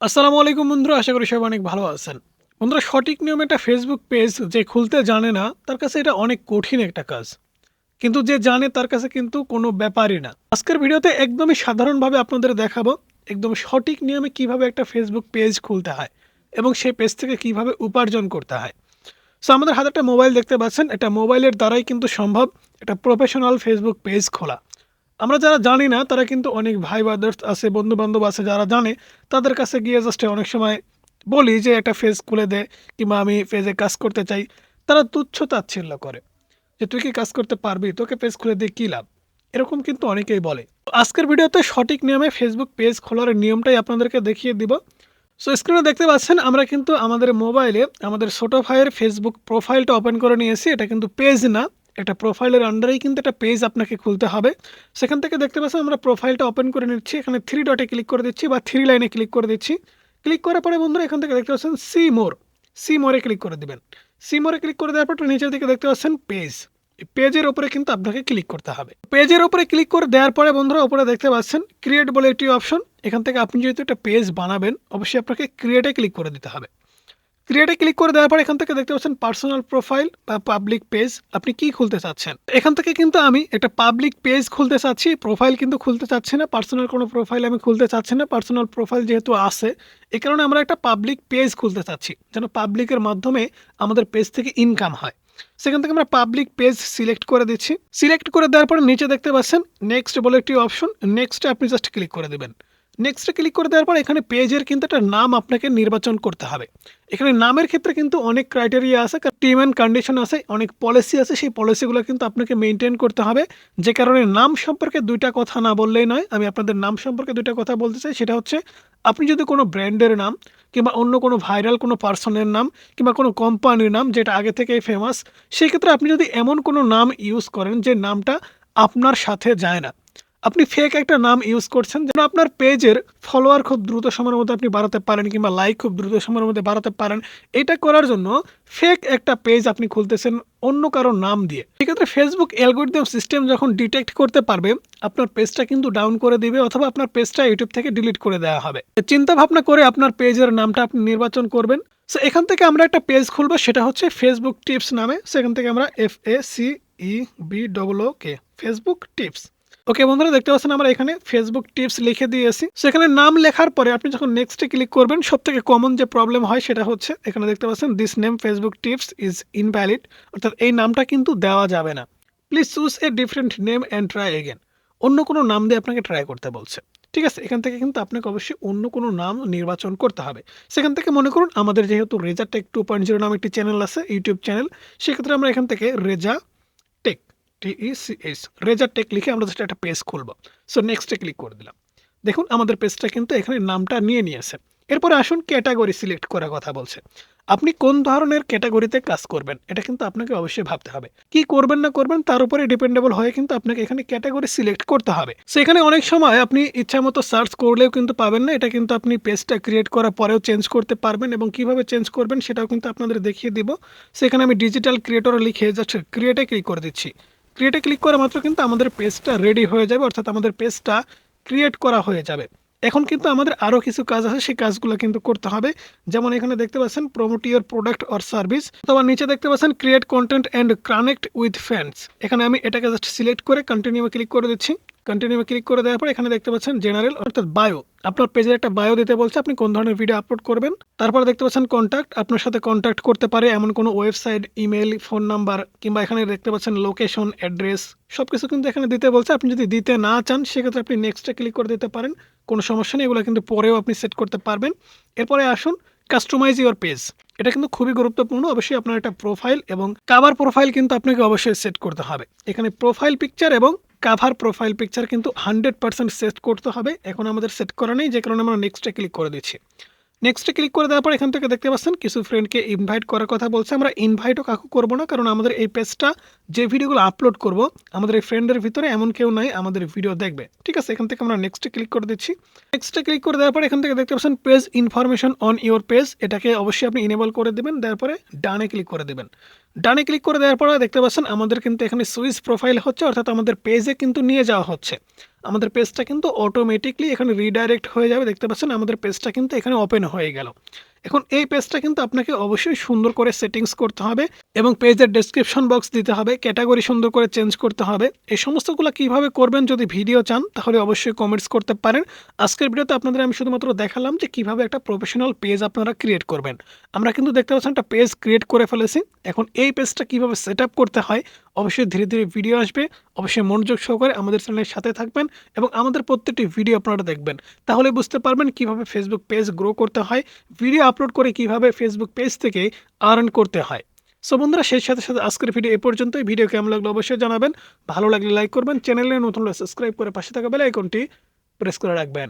আসসালামু আলাইকুম বন্ধুরা, আশা করি সবাই অনেক ভালো আছেন। বন্ধুরা, সঠিক নিয়মে একটা ফেসবুক পেজ যে খুলতে জানে না, তার কাছে এটা অনেক কঠিন একটা কাজ। কিন্তু যে জানে, তার কাছে কিন্তু কোনো ব্যাপারই না। আজকের ভিডিওতে একদমই সাধারণভাবে আপনাদের দেখাবো একদম সঠিক নিয়মে কীভাবে একটা ফেসবুক পেজ খুলতে হয় এবং সেই পেজ থেকে কীভাবে উপার্জন করতে হয়। সো আমাদের হাতে একটা মোবাইল দেখতে পাচ্ছেন। এটা মোবাইলের দ্বারাই কিন্তু সম্ভব একটা প্রফেশনাল ফেসবুক পেজ খোলা। আমরা যারা জানি না, তারা কিন্তু অনেক ভাই বাদার্স আছে বন্ধু বান্ধব আছে যারা জানে, তাদের কাছে গিয়ে জাস্ট অনেক সময় বলি যে একটা ফেজ খুলে দে কিংবা আমি ফেজে কাজ করতে চাই। তারা তুচ্ছ তাচ্ছিল্য করে যে, তুই কি কাজ করতে পারবি? তোকে পেজ খুলে দিয়ে কী লাভ? এরকম কিন্তু অনেকেই বলে। আজকের ভিডিওতে সঠিক নিয়মে ফেসবুক পেজ খোলার নিয়মটাই আপনাদেরকে দেখিয়ে দিব। সো স্ক্রিনে দেখতে পাচ্ছেন, আমরা কিন্তু আমাদের মোবাইলে আমাদের ছোটো ভাইয়ের ফেসবুক প্রোফাইলটা ওপেন করে নিয়েছি। এটা কিন্তু পেজ না। একটা প্রোফাইলের আন্ডারেই কিন্তু একটা পেজ আপনাকে খুলতে হবে। সেখান থেকে দেখতে পাচ্ছেন আমরা প্রোফাইলটা ওপেন করে নিচ্ছি। এখানে থ্রি ডটে ক্লিক করে দিচ্ছি বা থ্রি লাইনে ক্লিক করে দিচ্ছি। ক্লিক করার পরে বন্ধুরা এখান থেকে দেখতে পাচ্ছেন সি মোর সি মোরে ক্লিক করে দিবেন। সি মোরে ক্লিক করে দেওয়ার পর নিচের দিকে দেখতে পাচ্ছেন পেজ পেজের ওপরে কিন্তু আপনাকে ক্লিক করতে হবে। পেজের ওপরে ক্লিক করে দেওয়ার পরে বন্ধুরা ওপরে দেখতে পাচ্ছেন ক্রিয়েট বলে একটি অপশন এখান থেকে আপনি যেহেতু একটা পেজ বানাবেন, অবশ্যই আপনাকে ক্রিয়েটে ক্লিক করে দিতে হবে। ক্রিয়েটে ক্লিক করে দেওয়ার পর এখান থেকে দেখতে পাচ্ছেন পার্সোনাল প্রোফাইল বা পাবলিক পেজ। আপনি কি খুলতে চাচ্ছেন? এখান থেকে কিন্তু আমি একটা পাবলিক পেজ খুলতে চাচ্ছি। প্রোফাইল কিন্তু খুলতে চাচ্ছি না। পার্সোনাল কোনো প্রোফাইল আমি খুলতে চাচ্ছি না। পার্সোনাল প্রোফাইল যেহেতু আছে, এ কারণে আমরা একটা পাবলিক পেজ খুলতে চাচ্ছি, যেন পাবলিকের মাধ্যমে আমাদের পেজ থেকে ইনকাম হয়। সেখান থেকে আমরা পাবলিক পেজ সিলেক্ট করে দিচ্ছি। সিলেক্ট করে দেওয়ার পরে নিচে দেখতে পাচ্ছেন নেক্সট বলে একটি অপশন নেক্সটে আপনি জাস্ট ক্লিক করে দেবেন। নেক্সটে ক্লিক করে দেওয়ার পর এখানে পেজের কিন্তু একটা নাম আপনাকে নির্বাচন করতে হবে। এখানে নামের ক্ষেত্রে কিন্তু অনেক ক্রাইটেরিয়া আছে টিম অ্যান্ড কন্ডিশন আছে, অনেক পলিসি আছে, সেই পলিসিগুলো কিন্তু আপনাকে মেনটেন করতে হবে। যে কারণে নাম সম্পর্কে দুইটা কথা না বললেই নয়, আমি আপনাদের নাম সম্পর্কে দুইটা কথা বলতে চাই, সেটা হচ্ছে আপনি যদি কোনো ব্র্যান্ডের নাম কিংবা অন্য কোনো ভাইরাল কোনো পার্সনের নাম কিংবা কোনো কোম্পানির নাম যেটা আগে থেকেই ফেমাস সেই ক্ষেত্রে আপনি যদি এমন কোনো নাম ইউজ করেন যে নামটা আপনার সাথে যায় না আপনি ফেক একটা নাম ইউজ করছেন, যেন আপনার পেজের ফলোয়ার খুব দ্রুত সময়ের মধ্যে আপনি বাড়াতে পারেন কিংবা লাইক খুব দ্রুত সময়ের মধ্যে বাড়াতে পারেন, এটা করার জন্য ফেক একটা পেজ আপনি খুলতেছেন অন্য কারও নাম দিয়ে। সেক্ষেত্রে ফেসবুক অ্যালগোরিদম সিস্টেম যখন ডিটেক্ট করতে পারবে, আপনার পেজটা কিন্তু ডাউন করে দিবে অথবা আপনার পেজটা ইউটিউব থেকে ডিলিট করে দেওয়া হবে। চিন্তা ভাবনা করে আপনার পেজের নামটা আপনি নির্বাচন করবেন। সো এখান থেকে আমরা একটা পেজ খুলবো, সেটা হচ্ছে ফেসবুক টিপস নামে। সেখান থেকে আমরা F A C E B double O K Facebook tips okay বন্ধুরা, দেখতে পাচ্ছেন আমরা এখানে ফেসবুক টিপস লিখে দিয়েছি। সেখানে নাম লেখার পরে আপনি যখন নেক্সটে ক্লিক করবেন সব থেকে কমন যে প্রবলেম হয় সেটা হচ্ছে, এখানে দেখতে পাচ্ছেন this name Facebook tips is invalid অর্থাৎ এই নামটা কিন্তু দেওয়া যাবে না। Please choose a different name and try again অন্য কোনো নাম দিয়ে আপনাকে ট্রাই করতে বলছে। ঠিক আছে, এখান থেকে কিন্তু আপনাকে অবশ্যই অন্য কোনো নাম নির্বাচন করতে হবে। সেখান থেকে মনে করুন, আমাদের যেহেতু Reza tech two point zero নামে একটি চ্যানেল আছে ইউটিউব চ্যানেল সেক্ষেত্রে আমরা এখান থেকে রেজা টিইসিএস রেজার টেক লিখে আমরা জাস্ট একটা পেজ খুলবো। সো নেক্সটে ক্লিক করে দিলাম। দেখুন, আমাদের পেজটা কিন্তু এখানে নামটা নিয়ে নিয়েছে। এরপরে আসুন ক্যাটাগরি সিলেক্ট করার কথা বলছে। আপনি কোন ধরনের ক্যাটাগরিতে কাজ করবেন? এটা কিন্তু আপনাকে অবশ্যই ভাবতে হবে। কি করবেন না করবেন, তার উপরে ডিপেন্ডেবল হয়ে কিন্তু আপনাকে এখানে ক্যাটাগরি সিলেক্ট করতে হবে। সেখানে অনেক সময় আপনি ইচ্ছা মতো সার্চ করলেও কিন্তু পাবেন না। এটা কিন্তু আপনি পেজটা ক্রিয়েট করার পরেও চেঞ্জ করতে পারবেন এবং কীভাবে চেঞ্জ করবেন সেটাও কিন্তু আপনাদের দেখিয়ে দিব। সেখানে আমি ডিজিটাল ক্রিয়েটর লিখে জাস্ট ক্রিয়েটে ক্লিক করে দিচ্ছি। ক্রিয়েটে ক্লিক করা মাত্র কিন্তু আমাদের পেজটা রেডি হয়ে যাবে, অর্থাৎ আমাদের পেজটা ক্রিয়েট করা হয়ে যাবে। এখন কিন্তু আমাদের আরও কিছু কাজ আছে, সেই কাজগুলো কিন্তু করতে হবে। যেমন এখানে দেখতে পাচ্ছেন promote your product or service অথবা নিচে দেখতে পাচ্ছেন create content and connect with fans এখানে আমি এটাকে জাস্ট সিলেক্ট করে কন্টিনিউ ক্লিক করে দিচ্ছি। কন্টিনিউ ক্লিক করে দেওয়ার পর এখানে দেখতে পাচ্ছেন জেনারেল অর্থাৎ বায়ো আপনার পেজের একটা বায়ো দিতে বলছে, আপনি কোন ধরনের ভিডিও আপলোড করবেন? তারপরে দেখতে পাচ্ছেন কন্ট্যাক্ট আপনার সাথে কন্ট্যাক্ট করতে পারে এমন কোনো ওয়েবসাইট ইমেল ফোন নাম্বার কিংবা এখানে দেখতে পাচ্ছেন লোকেশন অ্যাড্রেস সব কিছু কিন্তু এখানে দিতে বলছে। আপনি যদি দিতে না চান, সেক্ষেত্রে আপনি নেক্সটে ক্লিক করে দিতে পারেন, কোনো সমস্যা নেই, এগুলো কিন্তু পরেও আপনি সেট করতে পারবেন। এরপরে আসুন কাস্টমাইজ ইউর পেজ এটা কিন্তু খুবই গুরুত্বপূর্ণ, অবশ্যই আপনার একটা প্রোফাইল এবং কাবার প্রোফাইল কিন্তু আপনাকে অবশ্যই সেট করতে হবে। এখানে প্রোফাইল পিকচার এবং কাভার প্রোফাইল পিকচার কিন্তু হান্ড্রেড পার্সেন্ট সেট করতে হবে। এখন আমাদের সেট করা নেই, যে কারণে আমরা নেক্সটে ক্লিক করে দিচ্ছি। নেক্সটে ক্লিক করে দেওয়ার পর এখান থেকে দেখতে পাচ্ছেন কিছু ফ্রেন্ডকে ইনভাইট করার কথা বলছে। আমরা ইনভাইটও কাকু করব না, কারণ আমাদের এই পেজটা যে ভিডিওগুলো আপলোড করব, আমাদের এই ফ্রেন্ডের ভিতরে এমন কেউ নাই, আমাদের ভিডিও দেখবে। ঠিক আছে, এখান থেকে আমরা নেক্সটে ক্লিক করে দিচ্ছি। নেক্সটে ক্লিক করে দেওয়ার পর এখান থেকে দেখতে পাচ্ছেন page information on your page এটাকে অবশ্যই আপনি ইনেবল করে দেবেন তারপরে ডানে ক্লিক করে দেবেন। ডানে ক্লিক করে দেওয়ার পরে দেখতে পাচ্ছেন আমাদের কিন্তু এখানে সুইচ প্রোফাইল হচ্ছে, অর্থাৎ আমাদের পেজে কিন্তু নিয়ে যাওয়া হচ্ছে। আমাদের পেজটা কিন্তু অটোমেটিকলি এখানে রিডাইরেক্ট হয়ে যাবে। দেখতে পাচ্ছেন, আমাদের পেজটা কিন্তু এখানে ওপেন হয়ে গেল। এখন এই পেজটা কিন্তু আপনাকে অবশ্যই সুন্দর করে সেটিংস করতে হবে এবং পেজের ডেসক্রিপশন বক্স দিতে হবে ক্যাটাগরি সুন্দর করে চেঞ্জ করতে হবে। এই সমস্তগুলো কীভাবে করবেন যদি ভিডিও চান, তাহলে অবশ্যই কমেন্টস করতে পারেন। আজকের ভিডিওতে আপনাদের আমি শুধুমাত্র দেখালাম যে কীভাবে একটা প্রফেশনাল পেজ আপনারা ক্রিয়েট করবেন। আমরা কিন্তু দেখতে পাচ্ছেন একটা পেজ ক্রিয়েট করে ফেলেছি। এখন এই পেজটা কীভাবে সেট করতে হয়, অবশ্যই ধীরে ধীরে ভিডিও আসবে। অবশ্যই মনোযোগ সহকারে আমাদের চ্যানেলের সাথে থাকবেন এবং আমাদের প্রত্যেকটি ভিডিও আপনারা দেখবেন। তাহলে বুঝতে পারবেন কীভাবে ফেসবুক পেজ গ্রো করতে হয়। ভিডিও আপলোড করে কীভাবে ফেসবুক পেজ থেকে আর্ন করতে হয়। সো বন্ধুরা, সেই সাথে সাথে আজকের ভিডিও এ পর্যন্তই। ভিডিও কেমন লাগল অবশ্যই জানাবেন। ভালো লাগলে লাইক করবেন। চ্যানেলে নতুন সাবস্ক্রাইব করে পাশে থাকা বেল আইকনটি প্রেস করে রাখবেন।